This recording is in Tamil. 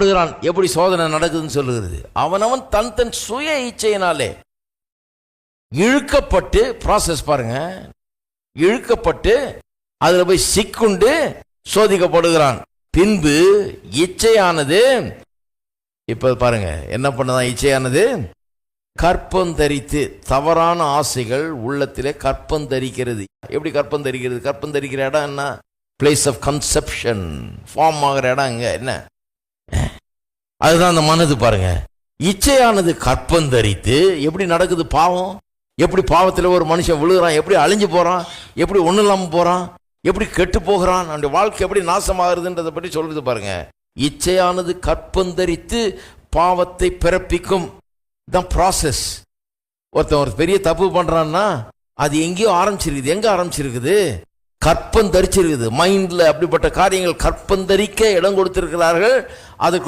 படுகிறான் எப்படி சோதனை நடக்குதுன்னு சொல்லுகிறது. அவனவன் தன் தன் சுய இச்சையினாலே இழுக்கப்பட்டு ப்ராசஸ் பாருங்க. இழுக்கப்பட்டு அதில் போய் சிக்குண்டு சோதிக்கப்படுகிறான். பின்பு இச்சையானது இப்ப பாருங்க என்ன பண்ணதான் இச்சையானது? கற்பம் தரித்து தவறான ஆசைகள் உள்ளத்திலே கற்பம் தரிக்கிறது. எப்படி கற்பம் தரிக்கிறது? கற்பம் தரிக்கிற இடம் என்ன? பிளேஸ் ஆஃப் கன்செப்ஷன் ஃபார்ம் ஆகிற இடம் இங்க என்ன? அதுதான் அந்த மனது பாருங்க. இச்சையானது கற்பம் தரித்து எப்படி நடக்குது பாவம்? எப்படி பாவத்தில் ஒரு மனுஷன் விழுகிறான்? எப்படி அழிஞ்சு போகிறான் எப்படி ஒன்றும் இல்லாமல் போகிறான் எப்படி கெட்டு போகிறான்? அவனுடைய வாழ்க்கை எப்படி நாசமாகிறதுன்றதை பற்றி சொல்கிறது பாருங்க. இச்சையானது கற்பந்தரித்து பாவத்தை பிறப்பிக்கும். தான் ப்ராசஸ் ஒருத்தன் ஒரு பெரிய தப்பு பண்ணுறான்னா அது எங்கேயோ ஆரம்பிச்சிருக்குது. எங்கே ஆரம்பிச்சிருக்குது? கற்பம் தரிச்சிருக்குது. மைண்ட்ல அப்படிப்பட்ட காரியங்கள் கற்பந்தரிக்க இடம் கொடுத்திருக்கிறார்கள். அதுக்கு